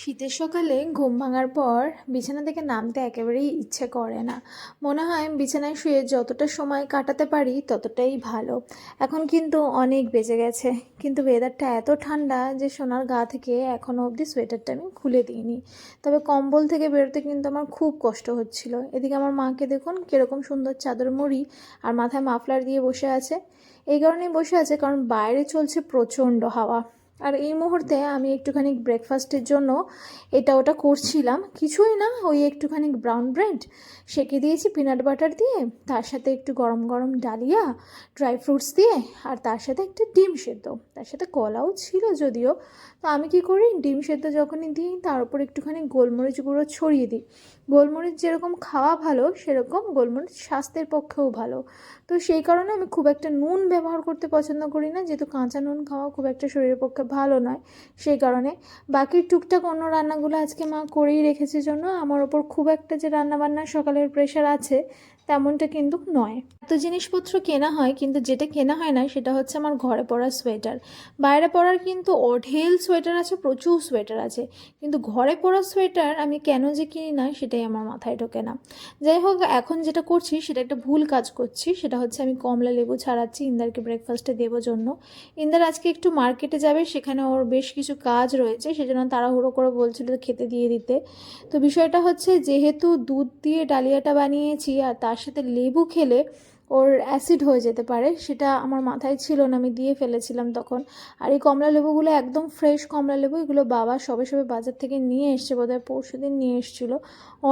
শীতের সকালে ঘুম ভাঙার পর বিছানা থেকে নামতে একেবারেই ইচ্ছে করে না। মনে হয় বিছানায় শুয়ে যতটা সময় কাটাতে পারি ততটাই ভালো। এখন কিন্তু অনেক বেজে গেছে। কিন্তু ওয়েদারটা এত ঠান্ডা যে সোনার গা থেকে এখনও অবধি সোয়েটারটা আমি খুলে দিইনি। তবে কম্বল থেকে বেরোতে কিন্তু আমার খুব কষ্ট হচ্ছিল। এদিকে আমার মাকে দেখুন কীরকম সুন্দর চাদর মুড়ি আর মাথায় মাফলার দিয়ে বসে আছে। এই কারণেই বসে আছে কারণ বাইরে চলছে প্রচণ্ড হাওয়া। আর এই মুহূর্তে আমি একটুখানি ব্রেকফাস্টের জন্য এটা ওটা করছিলাম। কিছুই না, ওই একটুখানি ব্রাউন ব্রেড সেঁকে দিয়েছি পিনাট বাটার দিয়ে, তার সাথে একটু গরম গরম ডালিয়া ড্রাই ফ্রুটস দিয়ে, আর তার সাথে একটা ডিম সেদ্ধ। তার সাথে কলাও ছিল যদিও। তো আমি কি করি, ডিম সেদ্ধ যখনই দিই, তার উপর একটুখানি গোলমরিচ গুঁড়ো ছড়িয়ে দিই। গোলমরিচ যেরকম খাওয়া ভালো, সেরকম গোলমরিচ স্বাস্থ্যের পক্ষেও ভালো। তো সেই কারণে আমি খুব একটা নুন ব্যবহার করতে পছন্দ করি না, যেহেতু কাঁচা নুন খাওয়া খুব একটা শরীরের পক্ষে ভালো নয়। সেই কারণে বাকি টুকটাক অন্য রান্নাগুলো আজকে মা করেই রেখেছে জন্য আমার ওপর খুব একটা যে রান্নাবান্নার সকালের প্রেশার আছে তেমনটা কিন্তু নয়। এত জিনিসপত্র কেনা হয়, কিন্তু যেটা কেনা হয় না, সেটা হচ্ছে আমার ঘরে পরা সোয়েটার। বাইরে পরার কিন্তু অঢেল সোয়েটার আছে, প্রচুর সোয়েটার আছে। কিন্তু ঘরে পরা সোয়েটার আমি কেন যে কিনি না, সেটাই আমার মাথায় ঢোকে না। যাই হোক, এখন যেটা করছি, সেটা একটা ভুল কাজ করছি। সেটা হচ্ছে আমি কমলা লেবু ছাড়াচ্ছি, ইন্দারকে ব্রেকফাস্টে দেবো জন্য। ইন্দার আজকে একটু মার্কেটে যাবে, সেখানে ওর বেশ কিছু কাজ রয়েছে, সেজন্য তাড়াহুড়ো করে বলছিল খেতে দিয়ে দিতে। তো বিষয়টা হচ্ছে, যেহেতু দুধ দিয়ে ডালিয়াটা বানিয়েছি, আর তার সাথে লেবু খেলে ওর অ্যাসিড হয়ে যেতে পারে, সেটা আমার মাথায় ছিল না, আমি দিয়ে ফেলেছিলাম তখন। আর এই কমলা লেবুগুলো একদম ফ্রেশ কমলা লেবু, এগুলো বাবা সবে সবে বাজার থেকে নিয়ে এসছে, বোধহয় পরশু দিন নিয়ে এসেছিল।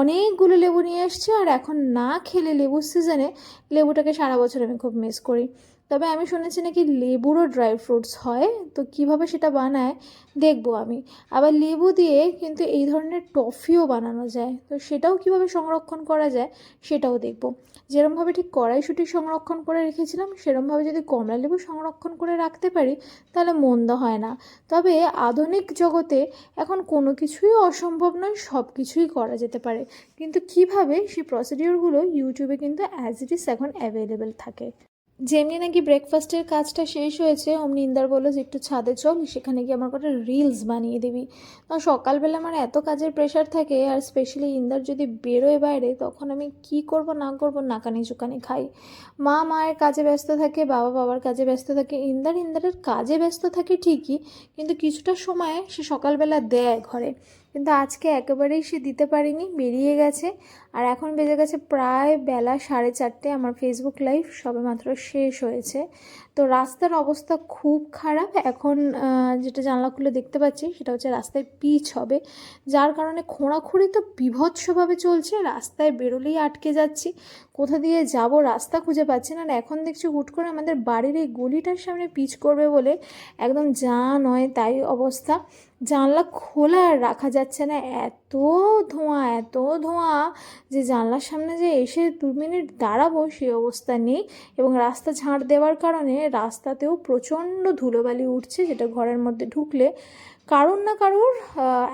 অনেকগুলো লেবু নিয়ে এসছে, আর এখন না খেলে লেবুর সিজনে লেবুটাকে সারা বছর আমি খুব মিস করি। তবে আমি শুনেছি নাকি লেবুরও ড্রাই ফ্রুটস হয়, তো কীভাবে সেটা বানায় দেখব আমি। আবার লেবু দিয়ে কিন্তু এই ধরনের টফিও বানানো যায়, তো সেটাও কীভাবে সংরক্ষণ করা যায় সেটাও দেখব। যেরমভাবে ঠিক কড়াইশুঁটি সংরক্ষণ করে রেখেছিলাম, সেরমভাবে যদি কমলা লেবু সংরক্ষণ করে রাখতে পারি, তাহলে মন্দ হয় না। তবে আধুনিক জগতে এখন কোনো কিছুই অসম্ভব নয়, সব কিছুই করা যেতে পারে। কিন্তু কীভাবে সেই প্রসিডিওরগুলো ইউটিউবে কিন্তু অ্যাজ ইট ইজ এখন অ্যাভেলেবেল থাকে। যেমনি নাকি ব্রেকফাস্টের কাজটা শেষ হয়েছে, অমনি ইন্দার বলল যে, একটু ছাদে চল, সেখানে গিয়ে আমার কটা রিলস বানিয়ে দিবি। তো সকালবেলা আমার এত কাজের প্রেশার থাকে, আর স্পেশালি ইন্দার যদি বেরোয় বাইরে, তখন আমি কি করব, না করব, নাকানি চুকানি খাই। মা মায়ের কাজে ব্যস্ত থাকে, বাবা বাবার কাজে ব্যস্ত থাকে, ইন্দার ইন্দারের কাজে ব্যস্ত থাকে ঠিকই, কিন্তু কিছুটা সময় সে সকালবেলা দেয় ঘরে। কিন্তু আজকে একেবারেই সে দিতে পারেনি, বেরিয়ে গেছে। আর এখন বেজে গেছে প্রায় বেলা সাড়ে চারটে, আমার ফেসবুক লাইভ সবেমাত্র শেষ হয়েছে। তো রাস্তার অবস্থা খুব খারাপ। এখন যেটা জানলা খুলে দেখতে পাচ্ছি, সেটা হচ্ছে রাস্তায় পিচ হবে। যার কারণে খোঁড়াখুঁড়ি তো বিভৎসভাবে চলছে। রাস্তায় বেরোলেই আটকে যাচ্ছি। কোথা দিয়ে যাব রাস্তা খুঁজে পাচ্ছি না। আর এখন দেখছি হুট করে আমাদের বাড়ির এই গলিটার সামনে পিচ করবে বলে একদম যা নয় তাই অবস্থা। জানলা খোলা রাখা যাচ্ছে না। এত ধোঁয়া, এত ধোঁয়া যে জানলার সামনে যে এসে দু মিনিট দাঁড়াবো সেই অবস্থা নেই এবং রাস্তা ঝাঁট দেওয়ার কারণে রাস্তাতেও প্রচণ্ড ধুলোবালি উঠছে যেটা ঘরের মধ্যে ঢুকলে কারোর না কারোর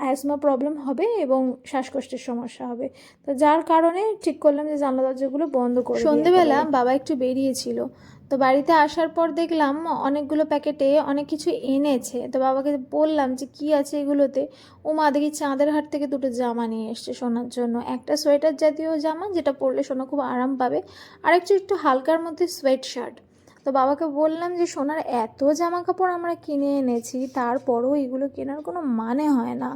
অ্যাজমা প্রবলেম হবে এবং শ্বাসকষ্টের সমস্যা হবে। তো যার কারণে ঠিক করলাম যে জানলা দরজাগুলো বন্ধ করে সন্ধেবেলা বাবা একটু বেরিয়েছিল। তো বাড়িতে আসার পর দেখলাম অনেকগুলো প্যাকেটে অনেক কিছু এনেছে। তো বাবাকে বললাম যে কি আছে এগুলোতে? ও মা দেখি চাঁদের হাট থেকে দুটো জামা নিয়ে এসছে সোনার জন্য। একটা সোয়েটার জাতীয় জামা যেটা পরলে সোনা খুব আরাম পাবে। আর একটু একটু হালকার মধ্যে সোয়েট শার্ট। তো বাবাকে বললাম যে, সোনার এত জামা কাপড় আমরা কিনে এনেছি, তারপরও এগুলো কেনার কোনো মানে হয় না।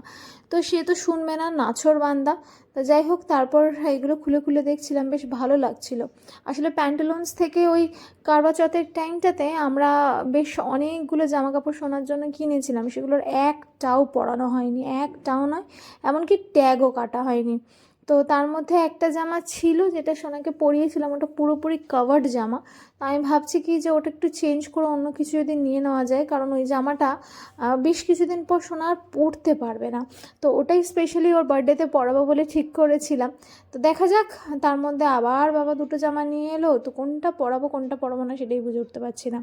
তো সে তো শুনবে না, নাছর বান্দা। তো যাই হোক, তারপর এগুলো খুলে খুলে দেখছিলাম, বেশ ভালো লাগছিল। আসলে প্যান্টালুন্স থেকে ওই কারবা চৌথের টাইমটাতে আমরা বেশ অনেকগুলো জামা কাপড় শোনার জন্য কিনেছিলাম। সেগুলোর একটাও পরানো হয়নি, একটাও নয়, এমনকি ট্যাগও কাটা হয়নি। তো তার মধ্যে একটা জামা ছিল, যেটা সোনাকে পরিয়েছিলাম, ওটা পুরোপুরি কাভার্ড জামা। আমি ভাবছি কি যে ওটা একটু চেঞ্জ করে অন্য কিছু যদি নিয়ে নেওয়া যায়। কারণ ওই জামাটা বেশ কিছুদিন পর সোনা আর পরতে পারবে না। তো ওটাই স্পেশালি ওর বার্থডেতে পরাবো বলে ঠিক করেছিলাম। তো দেখা যাক, তার মধ্যে আবার বাবা দুটো জামা নিয়ে এলো। তো কোনটা পরাবো কোনটা পরাবো না সেটাই বুঝে উঠতে পারছি না।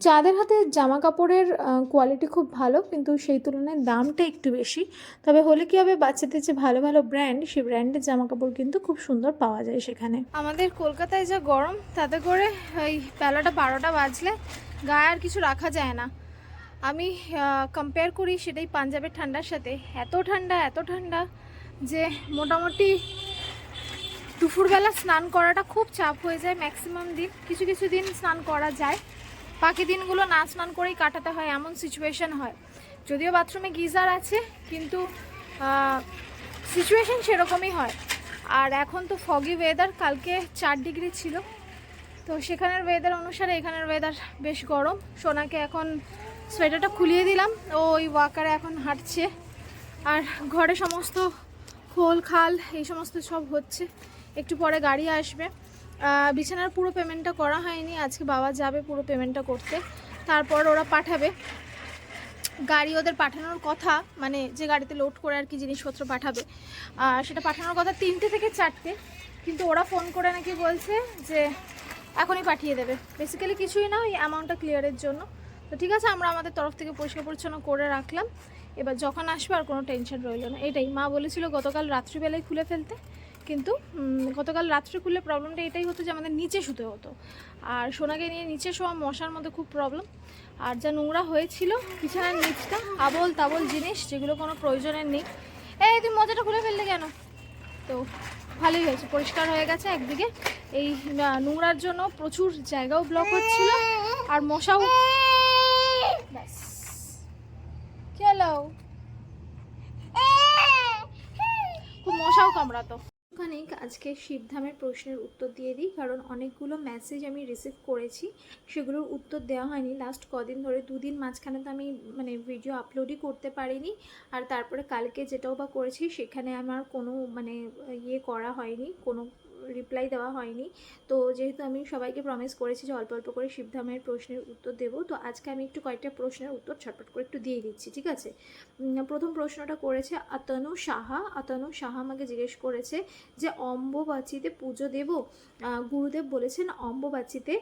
চাঁদের হাতে জামা কাপড়ের কোয়ালিটি খুব ভালো, কিন্তু সেই তুলনায় দামটা একটু বেশি। তবে হলে কি হবে, বাচ্চাদের যে ভালো ভালো ব্র্যান্ড সেই ব্র্যান্ডের জামা কাপড় কিন্তু খুব সুন্দর পাওয়া যায় সেখানে। আমাদের কলকাতায় যা গরম, তাতে করে ওই বেলাটা বারোটা বাজলে গায়ে আর কিছু রাখা যায় না। আমি কম্পেয়ার করি সেটাই পাঞ্জাবের ঠান্ডার সাথে। এত ঠান্ডা এত ঠান্ডা যে মোটামুটি দুপুরবেলা স্নান করাটা খুব চাপ হয়ে যায় ম্যাক্সিমাম দিন। কিছু কিছু দিন স্নান করা যায়। বাকি দিনগুলো না স্নান করেই কাটাতে হয়, এমন সিচুয়েশন হয়। যদিও বাথরুমে গিজার আছে, কিন্তু সিচুয়েশন সেরকমই হয়। আর এখন তো ফগি ওয়েদার কালকে চার ডিগ্রি ছিল। তো সেখানের ওয়েদার অনুসারে এখানের ওয়েদার বেশ গরম। সোনাকে এখন সোয়েটারটা খুলিয়ে দিলাম। ও ওই ওয়াকারে এখন হাঁটছে। আর ঘরে সমস্ত খোল, খাল, এই সমস্ত সব হচ্ছে। একটু পরে গাড়ি আসবে। বিছানার পুরো পেমেন্টটা করা হয়নি। আজকে বাবা যাবে পুরো পেমেন্টটা করতে। তারপর ওরা পাঠাবে। গাড়ি ওদের পাঠানোর কথা মানে যে গাড়িতে লোড করে আর কি জিনিসপত্র পাঠাবে। সেটা পাঠানোর কথা তিনটে থেকে চারটে। কিন্তু ওরা ফোন করে নাকি বলছে যে এখনই পাঠিয়ে দেবে। বেসিক্যালি কিছুই না ওই অ্যামাউন্টটা ক্লিয়ারের জন্য। তো ঠিক আছে, আমরা আমাদের তরফ থেকে পরিষ্কার পরিচ্ছন্ন করে রাখলাম। এবার যখন আসবে আর কোনো টেনশন রইল না। এটাই, মা বলেছিল গতকাল রাত্রিবেলায় খুলে ফেলতে। কিন্তু গতকাল রাত্রে খুললে প্রবলেমটা এটাই হতো যে আমাদের নিচে শুতে হতো। আর সোনাকে নিয়ে নিচে শোয়া মশার মধ্যে খুব প্রবলেম আর যা নোংরা হয়েছিল, বিছানার নিচটা আবল তাবল জিনিস, যেগুলো কোনো প্রয়োজনের নেই। এই, তুই মজাটা খুলে ফেললে কেন? তো ভালোই হয়েছে, পরিষ্কার হয়ে গেছে একদিকে। এই নোংরার জন্য প্রচুর জায়গাও ব্লক হচ্ছিল, আর মশাও ব্যাস। খুব মশাও কামড়াতো। খানিক আজকে শিবধামের প্রশ্নের উত্তর দিয়ে দিই, কারণ অনেকগুলো মেসেজ আমি রিসিভ করেছি, সেগুলোর উত্তর দেওয়া হয়নি। লাস্ট কদিন ধরে, দুদিন মাঝখানে তো আমি মানে ভিডিও আপলোডই করতে পারিনি, আর তারপরে কালকে যেটাও বা করেছি, সেখানে আমার কোনো মানে ইয়ে করা হয়নি, কোনো রিপ্লাই দেওয়া হয়নি। তো যেহেতু আমি সবাইকে প্রমিস করেছি যে অল্প অল্প করে শিবধামের প্রশ্নের উত্তর দেবো, তো আজকে আমি একটু কয়েকটা প্রশ্নের উত্তর ছটপট করে একটু দিয়ে দিচ্ছি, ঠিক আছে? প্রথম প্রশ্নটা করেছে, আতনু সাহা? আতনু সাহা আমাকে জিজ্ঞেস করেছে যে, অম্বুবাচিতে পুজো দেব? গুরুদেব বলেছেন, অম্বুবাচিতে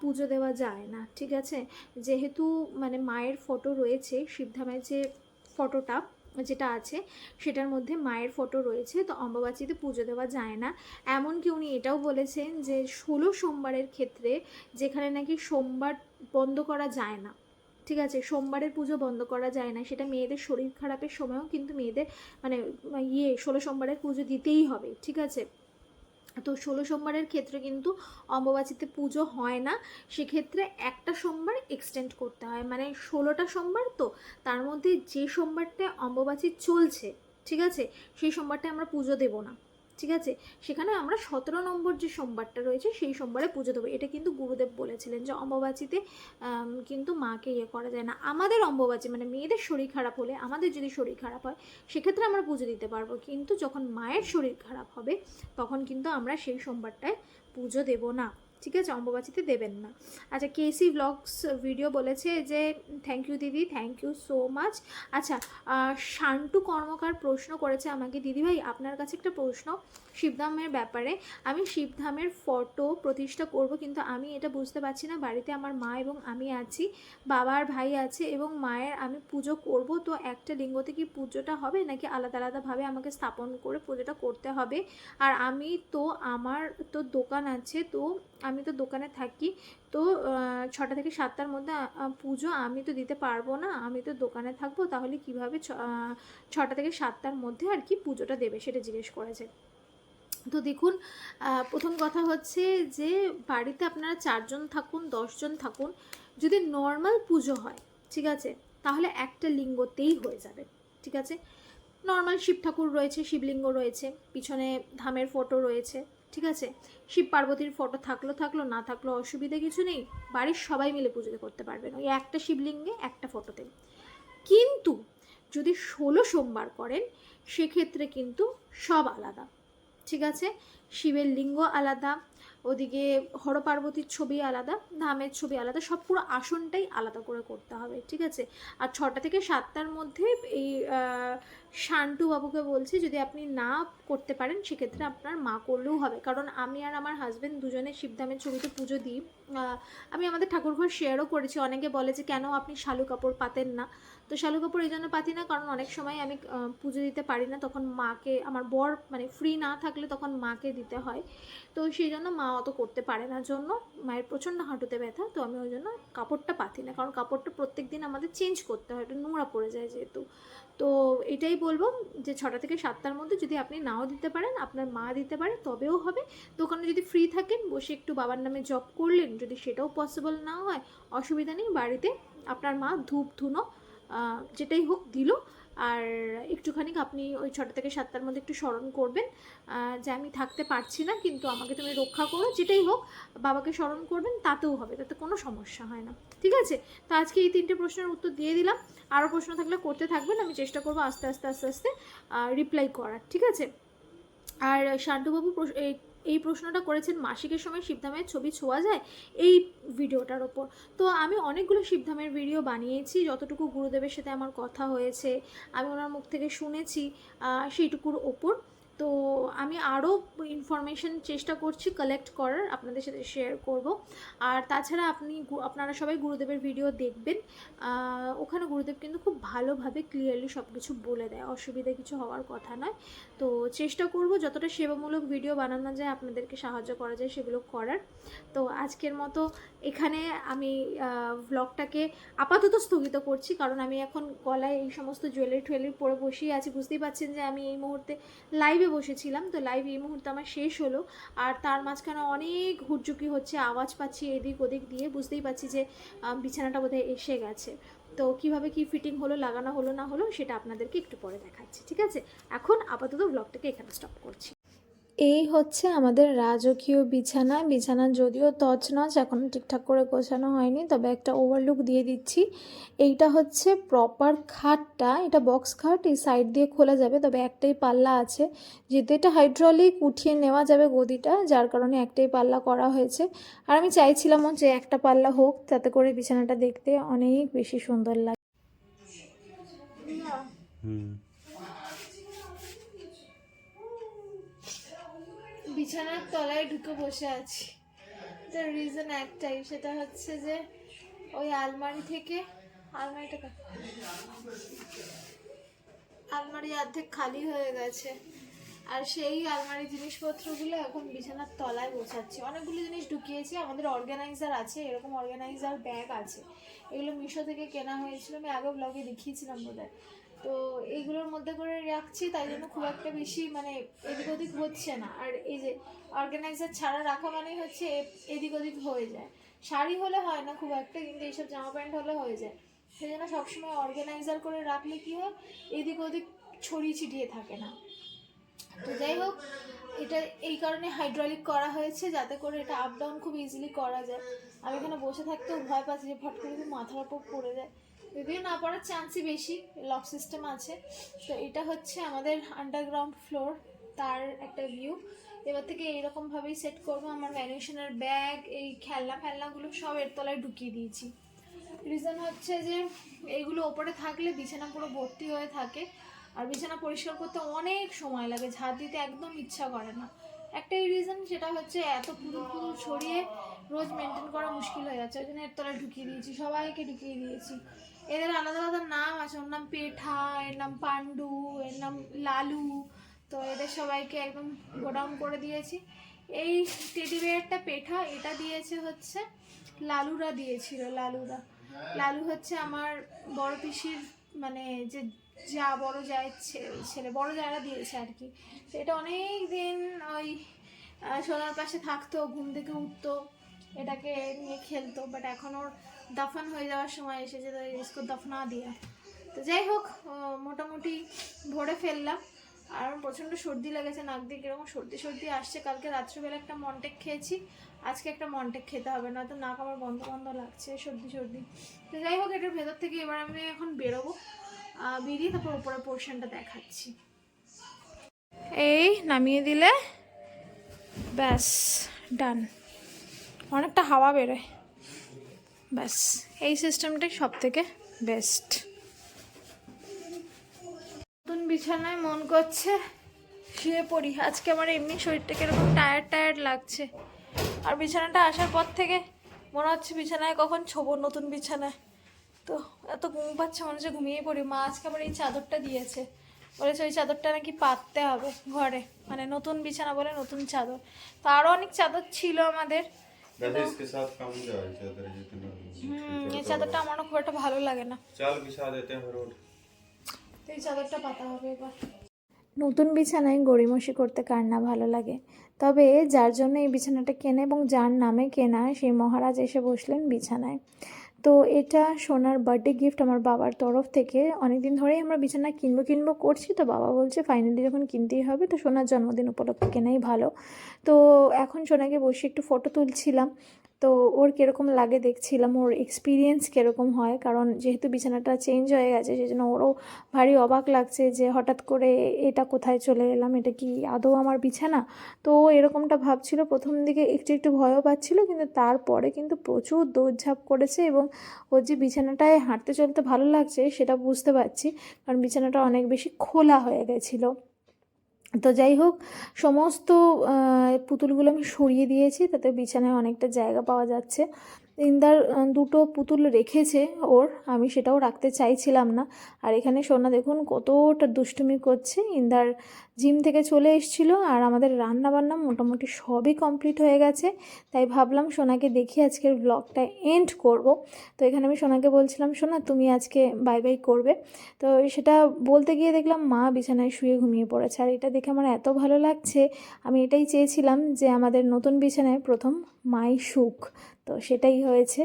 পুজো দেওয়া যায় না, ঠিক আছে? যেহেতু মানে মায়ের ফটো রয়েছে, শিবধামের যে ফটোটা যেটা আছে, সেটার মধ্যে মায়ের ফটো রয়েছে। তো অম্বাবাচিতে পুজো দেওয়া যায় না। এমনকি উনি এটাও বলেছেন যে, ষোলো সোমবারের ক্ষেত্রে যেখানে নাকি সোমবার বন্ধ করা যায় না, ঠিক আছে? সোমবারের পুজো বন্ধ করা যায় না। সেটা মেয়েদের শরীর খারাপের সময়ও কিন্তু মেয়েদের মানে ইয়ে ষোলো সোমবারের পুজো দিতেই হবে, ঠিক আছে? তো ষোলো সোমবারের ক্ষেত্রে কিন্তু অম্বুবাচীতে পুজো হয় না। সেক্ষেত্রে একটা সোমবার এক্সটেন্ড করতে হয়। মানে ষোলোটা সোমবার তো, তার মধ্যে যে সোমবারটা অম্বুবাচী চলছে, ঠিক আছে? সেই সোমবারটা আমরা পুজো দেব না। ঠিক আছে? সেখানে আমরা সতেরো নম্বর যে সোমবারটা রয়েছে, সেই সোমবারে পুজো দেবো। এটা কিন্তু গুরুদেব বলেছিলেন যে অম্ববাচিতে কিন্তু মাকে ইয়ে করা যায় না। আমাদের অম্ববাচি মানে মেয়েদের শরীর খারাপ হলে, আমাদের যদি শরীর খারাপ হয়, সেক্ষেত্রে আমরা পুজো দিতে পারব। কিন্তু যখন মায়ের শরীর খারাপ হবে, তখন কিন্তু আমরা সেই সোমবারটায় পুজো দেব না। ঠিক আছে, অম্বুবাচিতে দেবেন না। আচ্ছা কেসি ব্লগস ভিডিও বলেছে যে থ্যাংক ইউ দিদি থ্যাংক ইউ সো মাচ আচ্ছা শান্টু কর্মকার প্রশ্ন করেছে আমাকে দিদিভাই আপনার কাছে একটা প্রশ্ন, শিবধামের ব্যাপারে। আমি শিবধামের ফটো প্রতিষ্ঠা করব, কিন্তু আমি এটা বুঝতে পারছি না। বাড়িতে আমার মা এবং আমি আছি বাবার ভাই আছে এবং মায়ের আমি পুজো করব, তো একটা লিঙ্গতে কি পুজোটা হবে? নাকি আলাদা আলাদাভাবে আমাকে স্থাপন করে পুজোটা করতে হবে? আর আমি তো আমার, তো দোকান আছে, তো আমি তো দোকানে থাকি, তো ছটা থেকে সাতটার মধ্যে পুজো আমি তো দিতে পারব না। আমি তো দোকানে থাকব, তাহলে কীভাবে ছটা থেকে সাতটার মধ্যে আর কি পুজোটা দেবে সেটা জিজ্ঞেস করেছে। তো দেখুন প্রথম কথা হচ্ছে যে, বাড়িতে আপনারা চারজন থাকুন, দশজন থাকুন, যদি নর্মাল পুজো হয়, ঠিক আছে, তাহলে একটা লিঙ্গতেই হয়ে যাবে, ঠিক আছে? নর্মাল শিব ঠাকুর রয়েছে, শিবলিঙ্গ রয়েছে, পিছনে ধামের ফটো রয়েছে ঠিক আছে? শিব পার্বতীর ফটো থাকল থাকল, না থাকল অসুবিধা কিছু নেই। বাড়ির সবাই মিলে পুজো করতে পারবেন ওই একটা শিবলিঙ্গে একটা ফটোতে কিন্তু যদি ষোলো সোমবার করেন, সেক্ষেত্রে কিন্তু সব আলাদা। ঠিক আছে? শিবের লিঙ্গ আলাদা ওদিকে হর পার্বতীর ছবি আলাদা, ধামের ছবি আলাদা, সব পুরো আসনটাই আলাদা করে করতে হবে, ঠিক আছে? আর ছটা থেকে সাতটার মধ্যে এই শান্টু বাবুকে বলছি যদি আপনি না করতে পারেন, সেক্ষেত্রে আপনার মা করলেও হবে। কারণ আমি আর আমার হাজব্যান্ড দুজনে শিবধামের ছবিতে পুজো দিই। আমি আমাদের ঠাকুরঘর শেয়ারও করেছি। অনেকে বলে যে, কেন আপনি শালু কাপড় পাতেন না? তো শালু কাপড় এই জন্য পাতি না, কারণ অনেক সময় আমি পুজো দিতে পারি না। তখন মাকে, আমার বর মানে ফ্রি না থাকলে তখন মাকে দিতে হয়। তো সেই জন্য মা অত করতে পারে না জন্য মায়ের প্রচণ্ড হাঁটুতে ব্যথা, তো আমি ওই জন্য কাপড়টা পাতি না। কারণ কাপড়টা প্রত্যেক দিন আমাদের চেঞ্জ করতে হয়, একটু নোংরা পড়ে যায় যেহেতু। তো এটাই বলব যে ছটা থেকে সাতটার মধ্যে যদি আপনি নাও দিতে পারেন, আপনার মা দিতে পারে, তবেও হবে। দোকানে যদি ফ্রি থাকেন, বসে একটু বাবার নামে জব করলেন, যদি সেটাও পসিবল না হয়, অসুবিধা নেই, বাড়িতে আপনার মা ধূপ ধুনো যেটাই হোক দিল। আর একটুখানি আপনি ওই ছটা থেকে সাতটার মধ্যে একটু স্মরণ করবেন যে আমি থাকতে পারছি না, কিন্তু আমাকে তুমি রক্ষা করো, যেটাই হোক, বাবাকে স্মরণ করবেন, তাতেও হবে, তাতে কোনো সমস্যা হয় না। ঠিক আছে? তো আজকে এই তিনটে প্রশ্নের উত্তর দিয়ে দিলাম। আরও প্রশ্ন থাকলে করতে থাকবেন, আমি চেষ্টা করব আস্তে আস্তে আস্তে আস্তে রিপ্লাই করার। ঠিক আছে? আর শান্তুবাবু এই এই প্রশ্নটা করেছেন মাসিকের সময় শিবধামের ছবি ছোঁয়া যায় এই ভিডিওটার ওপর। তো আমি অনেকগুলো শিবধামের ভিডিও বানিয়েছি, যতটুকু গুরুদেবের সাথে আমার কথা হয়েছে, আমি ওনার মুখ থেকে শুনেছি সেইটুকুর ওপর। তো আমি আরও ইনফরমেশন চেষ্টা করছি কালেক্ট করার, আপনাদের সাথে শেয়ার করব। আর তাছাড়া আপনি আপনারা সবাই গুরুদেবের ভিডিও দেখবেন। ওখানে গুরুদেব কিন্তু খুব ভালোভাবে ক্লিয়ারলি সব কিছু বলে দেয়। অসুবিধা কিছু হওয়ার কথা নয়। তো চেষ্টা করব যতটা সেবামূলক ভিডিও বানানো যায়, আপনাদেরকে সাহায্য করা যায় সেগুলো করার। তো আজকের মতো এখানে আমি ভ্লগটাকে আপাতত স্থগিত করছি। কারণ আমি এখন গলায় এই সমস্ত জুয়েলারি টুয়েলারি পরে বসেই আছি। বুঝতেই পারছেন যে আমি এই মুহূর্তে লাইভে বসেছিলাম, তো লাইভ এই মুহূর্তে আমার শেষ হলো। আর তার মাঝখানে অনেক হুটঝুকি হচ্ছে, আওয়াজ পাচ্ছি এদিক ওদিক দিয়ে, বুঝতেই পারছি যে বিছানাটা বোধহয় এসে গেছে। তো কীভাবে কি ফিটিং হলো, লাগানো হলো, না হলো, সেটা আপনাদেরকে একটু পরে দেখাচ্ছি, ঠিক আছে? এখন আপাতত ব্লগটাকে এখানে স্টপ করছি। এই হচ্ছে আমাদের রাজকীয় বিছানা। বিছানা যদিও তছনছ এখনও ঠিকঠাক করে গোছানো হয়নি, তবে একটা ওভারলুক দিয়ে দিচ্ছি। এইটা হচ্ছে প্রপার খাটটা। এটা বক্স খাট, এই সাইড দিয়ে খোলা যাবে, তবে একটাই পাল্লা আছে। যেহেতু এটা হাইড্রলিক উঠিয়ে নেওয়া যাবে গদিটা, যার কারণে একটাই পাল্লা করা হয়েছে। আর আমি চাইছিলামও যে একটা পাল্লা হোক, তাতে করে বিছানাটা দেখতে অনেক বেশি সুন্দর লাগে। হুম। বিছানার তলায় ঢুকে বসে আছি। তার রিজন একটাই সেটা হচ্ছে যে ওই আলমারি থেকে, আলমারিটা আলমারি অর্ধেক খালি হয়ে গেছে। আর সেই আলমারি জিনিসপত্রগুলো এখন বিছানার তলায় গোছাচ্ছি। অনেকগুলো জিনিস ঢুকিয়েছি, আমাদের অর্গানাইজার আছে, এরকম অর্গানাইজার ব্যাগ আছে। এগুলো মিশো থেকে কেনা হয়েছিল, আমি আগে ব্লগে দেখিয়েছিলাম বোধহয়। তো এইগুলোর মধ্যে করে রাখছি, তাই জন্য খুব একটা বেশি মানে এদিক ওদিক হচ্ছে না। আর এই যে অর্গানাইজার ছাড়া রাখা মানেই হচ্ছে এদিক ওদিক হয়ে যায়। শাড়ি হলে হয় না খুব একটা, কিন্তু এইসব জামা প্যান্ট হলে হয়ে যায়। সেই জন্য সবসময় অর্গানাইজার করে রাখলে কী হয়, এদিক ওদিক ছড়িয়ে ছিটিয়ে থাকে না। তো যাই হোক, এটা এই কারণে হাইড্রলিক করা হয়েছে, যাতে করে এটা আপ ডাউন খুব ইজিলি করা যায়। আমি এখানে বসে থাকতেও ভয় পাচ্ছি যে ফট করে মাথার ওপর পড়ে যায়। যদিও না পড়ার চান্সই বেশি লক সিস্টেম আছে। তো এটা হচ্ছে আমাদের আন্ডারগ্রাউন্ড ফ্লোর তার একটা ভিউ এবার থেকে এইরকমভাবেই সেট করব, আমার ভ্যানিশনের ব্যাগ এই খেলনা ফেলনাগুলো সব এর তলায় ঢুকিয়ে দিয়েছি। রিজন হচ্ছে যে এইগুলো ওপরে থাকলে বিছানা পুরো ভর্তি হয়ে থাকে। আর বিছানা পরিষ্কার করতে অনেক সময় লাগে ঝাড় দিতে একদম ইচ্ছা করে না। একটাই রিজন সেটা হচ্ছে এত পুরো পুরো ছড়িয়ে রোজ মেনটেন করা মুশকিল হয়ে যাচ্ছে, ওই জন্য এর তলায় ঢুকিয়ে দিয়েছি, সবাইকে ঢুকিয়ে দিয়েছি। এদের আলাদা আলাদা নাম আছে। ওর নাম পেঠা, এর নাম পান্ডু এর নাম লালু। তো এদের সবাইকে একদম গোডাউন করে দিয়েছি। এই টেডি বিয়ারটা পেঠা, এটা দিয়েছে হচ্ছে, লালুরা দিয়েছিল, লালুরা। লালু হচ্ছে আমার বড় পিসির মানে যে যা বড় ছে- ছেলে, বড় জায়গা দিয়েছে আর কি। এটা অনেক দিন ওই সোনার পাশে থাকতো, ঘুম থেকে উঠতো। এটাকে নিয়ে খেলতো বাট এখন ওর দফন হয়ে যাওয়ার সময় এসেছে, তো ইসকো দফনা দিয়া। তো যাই হোক মোটামুটি ভরে ফেললাম। আর প্রচণ্ড সর্দি লেগেছে, নাক দিয়ে কীরকম সর্দি সর্দি আসছে। কালকে রাত্রিবেলা একটা মন্টেক খেয়েছি, আজকে একটা মন্টেক খেতে হবে না তো নাক আমার বন্ধ বন্ধ লাগছে, সর্দি সর্দি। তো যাই হোক, এটার ভেতর থেকে এবার আমি এখন বেরোবো বেরিয়ে তারপর উপরের পোর্শনটা দেখাচ্ছি। এই নামিয়ে দিলে, ব্যাস ডান অনেকটা হাওয়া বেরোয়। ব্যাস, এই সিস্টেমটাই সব থেকে বেস্ট নতুন বিছানায় মন করছে, শুয়ে পড়ি। আজকে আমার এমনি শরীরটা কীরকম টায়ার্ড টায়ার্ড লাগছে। আর বিছানাটা আসার পর থেকে মনে হচ্ছে বিছানায় কখন ছোবো নতুন বিছানায়। তো এত ঘুম পাচ্ছে, মনে হচ্ছে ঘুমিয়ে পড়ি। মা আজকে আমার এই চাদরটা দিয়েছে। বলেছে ওই চাদরটা নাকি পাততে হবে ঘরে। মানে নতুন বিছানা বলে নতুন চাদর। তো আরও অনেক চাদর ছিল আমাদের। वैसे इसके साथ काम हो जाएगा चादर जितना হুম, এই চাদরটা আমারও খুব একটা ভালো লাগে না चाल बिछा देते हैं रोड তো এই চাদরটা পাতা হবে এবার নতুন বিছানায় গড়িমসি করতে কার না ভালো লাগে তবে যার জন্য এই বিছানাটা কেনে এবং যার নামে কেনা সেই মহারাজ এসে বসলেন বিছানায় তো এটা সোনার বার্থডে গিফট আমার বাবার তরফ থেকে। অনেক দিন ধরেই আমরা বিছানা কিনবো কিনবো করছি, তো বাবা বলছে ফাইনালি যখন কিনতেই হবে, তো সোনার জন্মদিন উপলক্ষে কেনাই ভালো। তো এখন সোনাকে বসে একটু ফটো তুলছিলাম। তো ওর কীরকম লাগে দেখছিলাম, ওর এক্সপিরিয়েন্স কীরকম হয়? কারণ যেহেতু বিছানাটা চেঞ্জ হয়ে গেছে সেই জন্য ওরও ভারী অবাক লাগছে যে হঠাৎ করে এটা কোথায় চলে এলাম, এটা কি আদৌ আমার বিছানা? তো ও এরকমটা ভাবছিল, প্রথম দিকে একটু একটু ভয়ও পাচ্ছিল, কিন্তু তারপরে কিন্তু প্রচুর দৌড়ঝাঁপ করেছে এবং ওর যে বিছানাটায় হাঁটতে চলতে ভালো লাগছে, সেটা বুঝতে পারছি, কারণ বিছানাটা অনেক বেশি খোলা হয়ে গেছিল। তো যাই হোক সমস্ত পুতুলগুলো আমি সরিয়ে দিয়েছি তাতে বিছানায় অনেকটা জায়গা পাওয়া যাচ্ছে। ইন্দার দুটো পুতুল রেখেছে ওর, আমি সেটাও রাখতে চাইছিলাম না। আর এখানে সোনা দেখুন কতটা দুষ্টুমি করছে। ইন্দার জিম থেকে চলে এসেছিল আর আমাদের রান্না বান্না মোটামুটি সবই কমপ্লিট হয়ে গেছে। তাই ভাবলাম সোনাকে দেখি আজকের ব্লগটা এন্ড করব। তো এখানে আমি সোনাকে বলছিলাম, সোনা, তুমি আজকে বাই বাই করবে। তো সেটা বলতে গিয়ে দেখলাম, মা বিছানায় শুয়ে ঘুমিয়ে পড়েছে। আর এটা দেখে আমার এত ভালো লাগছে। আমি এটাই চেয়েছিলাম যে আমাদের নতুন বিছানায় প্রথম মাই সুখ। তো সেটাই হয়েছে।